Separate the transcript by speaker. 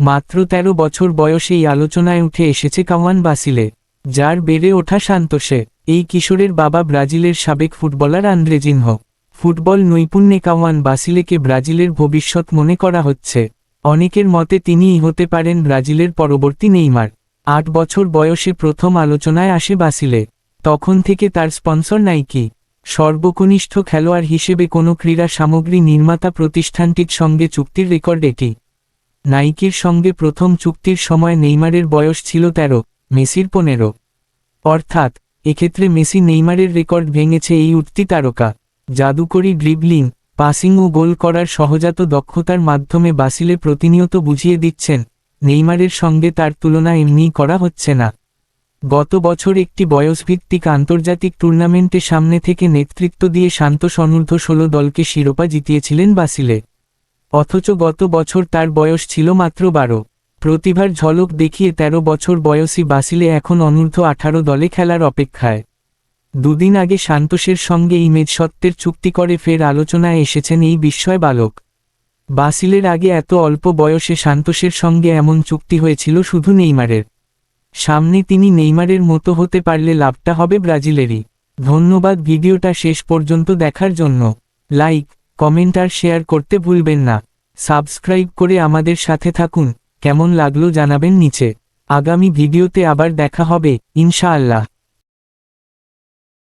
Speaker 1: মাত্র ১৩ বছর বয়সে এই আলোচনায় উঠে এসেছে কাওয়ান বাসিলে, যার বেড়ে ওঠা সান্তোষে এই কিশোরের বাবা ব্রাজিলের সাবেক ফুটবলার আন্দ্রেজিনহ ফুটবল নৈপুণ্যে কাওয়ান বাসিলেকে ব্রাজিলের ভবিষ্যৎ মনে করা হচ্ছে। অনেকের মতে তিনিই হতে পারেন ব্রাজিলের পরবর্তী নেইমার। আট বছর বয়সে প্রথম আলোচনায় আসে বাসিলে। তখন থেকে তার স্পন্সর নাইকি। সর্বকনিষ্ঠ খেলোয়াড় হিসেবে কোনো ক্রীড়া সামগ্রী নির্মাতা প্রতিষ্ঠানটির সঙ্গে চুক্তির রেকর্ড এটি। নাইকির সঙ্গে প্রথম চুক্তির সময় নেইমারের বয়স ছিল ১৩ মেসির পনেরো। অর্থাৎ, এক্ষেত্রে মেসি নেইমারের রেকর্ড ভেঙেছে এই উঠতি তারকা। জাদুকরী ড্রিবলিং, পাসিং ও গোল করার সহজাত দক্ষতার মাধ্যমে বাসিলে প্রতিনিয়ত বুঝিয়ে দিচ্ছেন, নেইমারের সঙ্গে তার তুলনা এমনিই করা হচ্ছে না। গত বছর একটি বয়সভিত্তিক আন্তর্জাতিক টুর্নামেন্টে সামনে থেকে নেতৃত্ব দিয়ে শান্ত অনূর্ধ্ব ষোলো দলকে শিরোপা জিতিয়েছিলেন বাসিলে। অথচ গত বছর তার বয়স ছিল মাত্র বারো। প্রতিভার ঝলক দেখিয়ে ১৩ বছর বয়সী বাসিলে এখন অনূর্ধ্ব আঠারো দলে খেলার অপেক্ষায়। দুদিন আগে সান্তোষের সঙ্গে ইমেজ সত্ত্বের চুক্তি করে ফের আলোচনায় এসেছেন এই বিস্ময় বালক। বাসিলের আগে এত অল্প বয়সে সান্তোষের সঙ্গে এমন চুক্তি হয়েছিল শুধু নেইমারের। সামনে তিনি নেইমারের মতো হতে পারলে লাভটা হবে ব্রাজিলেরই। ধন্যবাদ, ভিডিওটা শেষ পর্যন্ত দেখার জন্য। লাইক কমেন্ট আর শেয়ার করতে ভুলবেন না। সাবস্ক্রাইব করে আমাদের সাথে থাকুন। কেমন লাগল জানাবেন নিচে। আগামী ভিডিওতে আবার দেখা হবে, ইনশাআল্লাহ।